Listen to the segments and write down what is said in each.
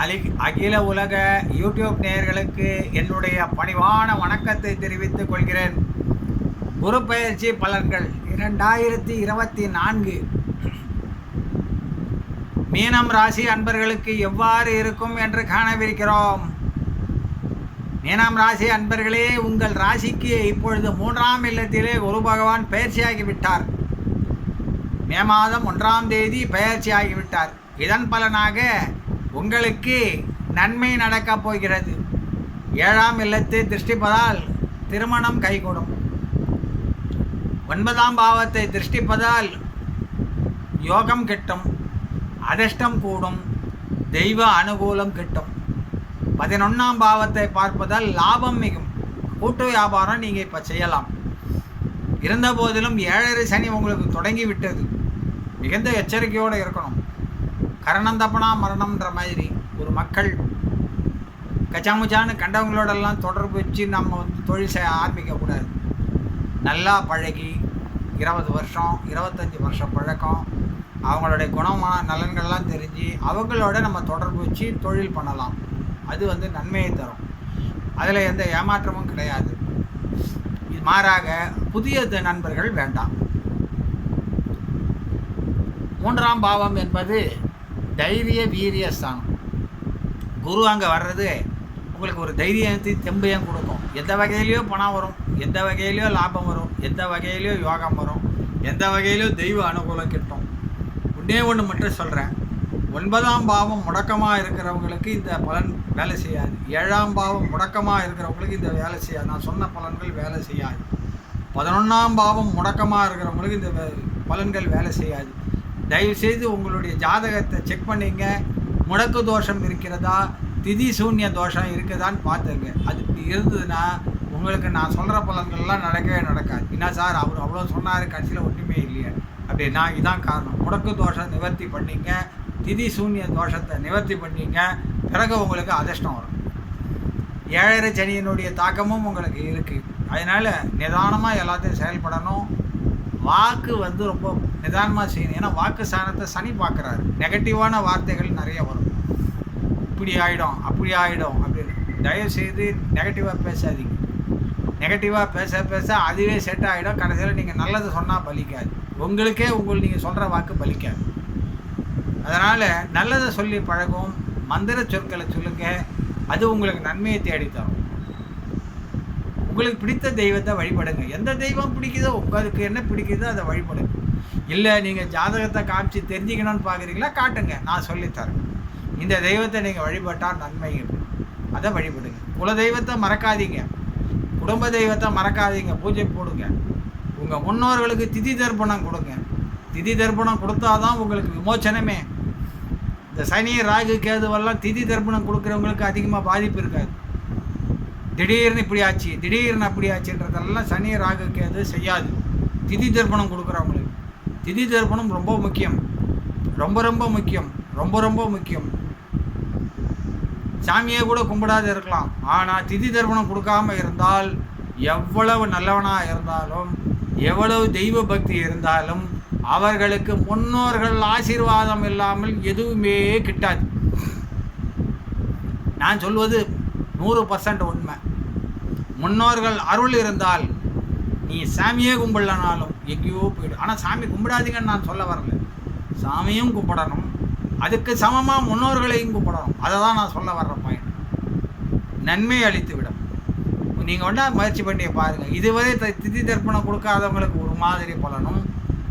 அலி அகில உலக யூடியூப் நேயர்களுக்கு என்னுடைய பணிவான வணக்கத்தை தெரிவித்துக் கொள்கிறேன். குரு பயிற்சி பலன்கள் இரண்டாயிரத்தி இருபத்தி நான்கு. மீனம் ராசி அன்பர்களுக்கு எவ்வாறு இருக்கும் என்று காணவிருக்கிறோம். மீனம் ராசி அன்பர்களே உங்கள் ராசிக்கு இப்பொழுது மூன்றாம் இல்லத்திலே குரு பகவான் பயிற்சியாகிவிட்டார் மே மாதம் ஒன்றாம் தேதி பயிற்சியாகிவிட்டார் இதன் பலனாக உங்களுக்கு நன்மை நடக்கப் போகிறது. ஏழாம் இல்லத்தை திருஷ்டிப்பதால் திருமணம் கைகூடும். ஒன்பதாம் பாவத்தை திருஷ்டிப்பதால் யோகம் கிட்டும். அதிர்ஷ்டம் கூடும். தெய்வ அனுகூலம் கிட்டும். பதினொன்றாம் பாவத்தை பார்ப்பதால் லாபம் மிகும். கூட்டு வியாபாரம் நீங்கள் இப்போ செய்யலாம். இருந்தபோதிலும் ஏழரை சனி உங்களுக்கு தொடங்கி விட்டது. மிகுந்த எச்சரிக்கையோடு இருக்கணும். கரணந்தப்பனா மரணம்ன்ற மாதிரி ஒரு மக்கள் கச்சாமுச்சான்னு கண்டவங்களோடெல்லாம் தொடர்பு வச்சு நம்ம வந்து தொழில் செய்ய ஆரம்பிக்கக்கூடாது நல்லா பழகி இருபது வருஷம் இருபத்தஞ்சி வருஷம் பழக்கம். அவங்களுடைய குணமான நலன்கள்லாம் தெரிஞ்சு அவங்களோட நம்ம தொடர்பு வச்சு தொழில் பண்ணலாம். அது வந்து நன்மையை தரும். அதில் எந்த ஏமாற்றமும் கிடையாது. இது மாறாக புதிய நண்பர்கள் வேண்டாம். மூன்றாம் பாவம் என்பது தைரிய வீரிய ஸ்தானம். குரு அங்கே வர்றது உங்களுக்கு ஒரு தைரியத்தையும் தெம்பையும் கொடுக்கும். எந்த வகையிலையோ பணம் வரும் எந்த வகையிலையோ லாபம் வரும் எந்த வகையிலையோ யோகம் வரும் எந்த வகையிலையோ தெய்வ அனுகூலம் கிட்டும். ஒன்றே ஒன்று மட்டும் சொல்கிறேன் ஒன்பதாம் பாவம் முடக்கமாக இருக்கிறவங்களுக்கு இந்த பலன் வேலை செய்யாது. ஏழாம் பாவம் முடக்கமாக இருக்கிறவங்களுக்கு இந்த வேலை செய்யாது. நான் சொன்ன பலன்கள் வேலை செய்யாது. பதினொன்றாம் பாவம் முடக்கமாக இருக்கிறவங்களுக்கு இந்த பலன்கள் வேலை செய்யாது. தயவுசெய்து உங்களுடைய ஜாதகத்தை செக் பண்ணிங்க. முடக்கு தோஷம் இருக்கிறதா? திதி சூன்ய தோஷம் இருக்குதான்னு பார்த்துங்க அது இப்படி இருந்ததுன்னா உங்களுக்கு நான் சொல்கிற பலன்கள்லாம் நடக்கவே நடக்காது. என்ன சார் அவர் அவ்வளோ சொன்னார் கடைசியில் ஒன்றுமே இல்லையே. அப்படின்னா இதான் காரணம். முடக்கு தோஷம் நிவர்த்தி பண்ணிங்க. திதி சூன்ய தோஷத்தை நிவர்த்தி பண்ணிங்க. பிறகு உங்களுக்கு அதிர்ஷ்டம் வரும். ஏழரை சனியினுடைய தாக்கமும் உங்களுக்கு இருக்குது அதனால் நிதானமாக எல்லாத்தையும் செயல்படணும். வாக்கு வந்து ரொம்ப நிதானமாக செய்யணும். ஏன்னா வாக்கு சாணத்தை சனி பார்க்குறாரு. நெகட்டிவான வார்த்தைகள் நிறைய வரும். இப்படி ஆகிடும் அப்படி ஆகிடும் அப்படின்னு. தயவு செய்து நெகட்டிவாக பேசாதீங்க. நெகட்டிவாக பேச பேச அதுவே செட் ஆகிடும் கடைசியில் நீங்கள் நல்லது சொன்னால் பலிக்காது. உங்களுக்கே உங்கள் நீங்கள் சொல்கிற வாக்கு பலிக்காது. அதனால் நல்லதை சொல்லி பழகும் மந்திர சொற்களை சொல்லுங்கள் அது உங்களுக்கு நன்மையை தேடித்தரும். உங்களுக்கு பிடித்த தெய்வத்தை வழிபடுங்க. எந்த தெய்வம் பிடிக்குதோ உங்களுக்கு என்ன பிடிக்குதோ அதை வழிபடுங்க. இல்லை நீங்கள் ஜாதகத்தை காமிச்சு தெரிஞ்சுக்கணும்னு பார்க்குறீங்களா காட்டுங்க. நான் சொல்லித்தரேன் இந்த தெய்வத்தை நீங்கள் வழிபட்டால் நன்மை அதை வழிபடுங்க. குல தெய்வத்தை மறக்காதீங்க. குடும்ப தெய்வத்தை மறக்காதீங்க. பூஜை போடுங்க. உங்கள் முன்னோர்களுக்கு திதி தர்ப்பணம் கொடுங்க. திதி தர்ப்பணம் கொடுத்தாதான் உங்களுக்கு விமோச்சனமே. இந்த சனி ராகு கேதுவெல்லாம் திதி தர்ப்பணம் கொடுக்குறவங்களுக்கு அதிகமாக பாதிப்பு இருக்காது. திடீர்னு இப்படி ஆச்சு திடீர்னு அப்படி ஆச்சுன்றதெல்லாம் சனி ராகுக்கு அது செய்யாது. திதி தர்ப்பணம் கொடுக்குறவங்களுக்கு. திதி தர்ப்பணம் ரொம்ப முக்கியம். ரொம்ப ரொம்ப முக்கியம். ரொம்ப ரொம்ப முக்கியம். சாமியை கூட கும்பிடாத இருக்கலாம். ஆனால் திதி தர்ப்பணம் கொடுக்காம இருந்தால் எவ்வளவு நல்லவனாக இருந்தாலும் எவ்வளவு தெய்வ பக்தி இருந்தாலும் அவர்களுக்கு முன்னோர்கள் ஆசீர்வாதம் இல்லாமல் எதுவுமே கிட்டாது. நான் சொல்வது நூறு பர்சன்ட் உண்மை. முன்னோர்கள் அருள் இருந்தால் நீ சாமியே கும்பிடலனாலும் எங்கேயோ போயிடும் ஆனால் சாமி கும்பிடாதீங்கன்னு நான் சொல்ல வரல. சாமியும் கும்பிடணும். அதுக்கு சமமாக முன்னோர்களையும் கும்பிடணும். அதை தான் நான் சொல்ல வர்ற பாயிண்ட் நன்மை அளித்து விடும் நீங்கள் ஒன்றா முயற்சி பண்ணி பாருங்கள் இதுவரை த- திதி தர்ப்பணம் கொடுக்காதவங்களுக்கு ஒரு மாதிரி பலனும்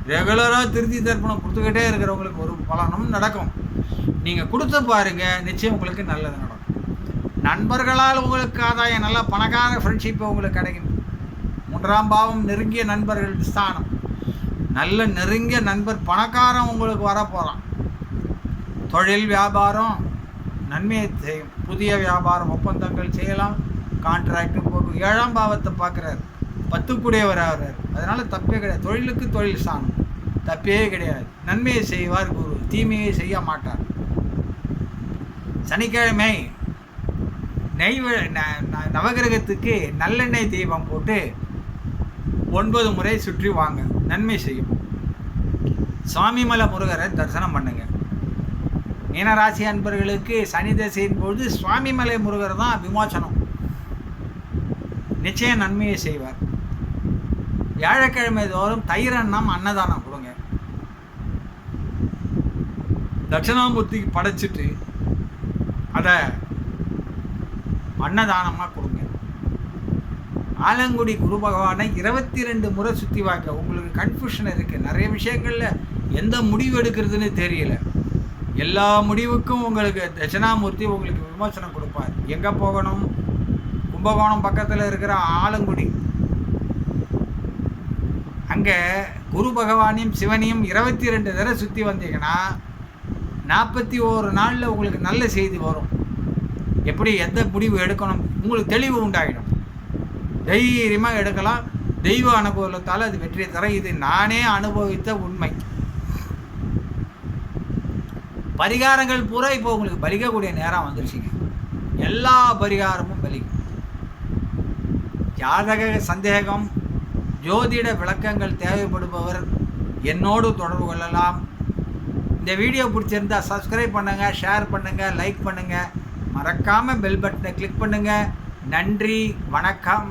ரெகுலராக திருத்தி தர்ப்பணம் கொடுத்துக்கிட்டே இருக்கிறவங்களுக்கு ஒரு பலனும் நடக்கும். நீங்கள் கொடுத்து பாருங்கள் நிச்சயம் உங்களுக்கு நல்லது நடக்கும். நண்பர்களால் உங்களுக்கு ஆதாயம் நல்ல பணக்கார ஃப்ரெண்ட்ஷிப் உங்களுக்கு கிடைக்கும். மூன்றாம் பாவம் நெருங்கிய நண்பர்கள் ஸ்தானம் நல்ல நெருங்கிய நண்பர் பணக்காரன் உங்களுக்கு வரப்போகிறான் தொழில் வியாபாரம் நன்மையை செய்யும். புதிய வியாபாரம் ஒப்பந்தங்கள் செய்யலாம். கான்ட்ராக்டு போகும் ஏழாம் பாவத்தை பார்க்குறாரு. பத்துக்குடையவர் ஆகிறார். அதனால் தப்பே கிடையாது. தொழிலுக்கு தொழில் ஸ்தானம் தப்பே கிடையாது. நன்மையை செய்வார் குரு. தீமையை செய்ய மாட்டார். சனிக்கிழமை நெய் ந- ந- நவகிரகத்துக்கு நல்லெண்ணெய் தீபம் போட்டு ஒன்பது முறை சுற்றி வாங்க. நன்மை செய்யும். சுவாமிமலை முருகரை தரிசனம் பண்ணுங்க. மீனராசி அன்பர்களுக்கு சனி தசையின் பொழுது சுவாமிமலை முருகர் தான் விமோச்சனம் நிச்சயம் நன்மையை செய்வார். வியாழக்கிழமை தோறும் தயிரன்னம் அன்னதானம் கொடுங்க. தட்சிணாமூர்த்திக்கு படைச்சிட்டு அதை அன்னதானமாக கொடுங்க. ஆலங்குடி குரு பகவானை இருபத்தி ரெண்டு முறை சுற்றி பார்க்க உங்களுக்கு கன்ஃபியூஷன் இருக்குது நிறைய விஷயங்களில் எந்த முடிவு எடுக்கிறதுன்னு தெரியல. எல்லா முடிவுக்கும் உங்களுக்கு தட்சிணாமூர்த்தி உங்களுக்கு விமோசனம் கொடுப்பார். எங்கே போகணும்? கும்பகோணம் பக்கத்தில் இருக்கிற ஆலங்குடி. அங்கே குரு பகவானையும் சிவனையும் இருபத்தி ரெண்டு தடவை சுற்றி வந்தீங்கன்னா நாற்பத்தி ஓரு நாளில் உங்களுக்கு நல்ல செய்தி வரும். எப்படி எந்த முடிவு எடுக்கணும்? உங்களுக்கு தெளிவு உண்டாகிடும் தைரியமாக எடுக்கலாம். தெய்வ அனுபவத்தால் அது வெற்றியை தர இது நானே அனுபவித்த உண்மை. பரிகாரங்கள் பூரா இப்போ உங்களுக்கு பலிக்கக்கூடிய நேரம் வந்துருச்சுங்க. எல்லா பரிகாரமும் பலிக்கும். ஜாதக சந்தேகம் ஜோதிட விளக்கங்கள் தேவைப்படுபவர் என்னோடு தொடர்பு கொள்ளலாம். இந்த வீடியோ பிடிச்சிருந்தா சப்ஸ்கிரைப் பண்ணுங்கள் ஷேர் பண்ணுங்கள் லைக் பண்ணுங்கள் மறக்காமல் பெல் பட்டனை கிளிக் பண்ணுங்கள் நன்றி வணக்கம்.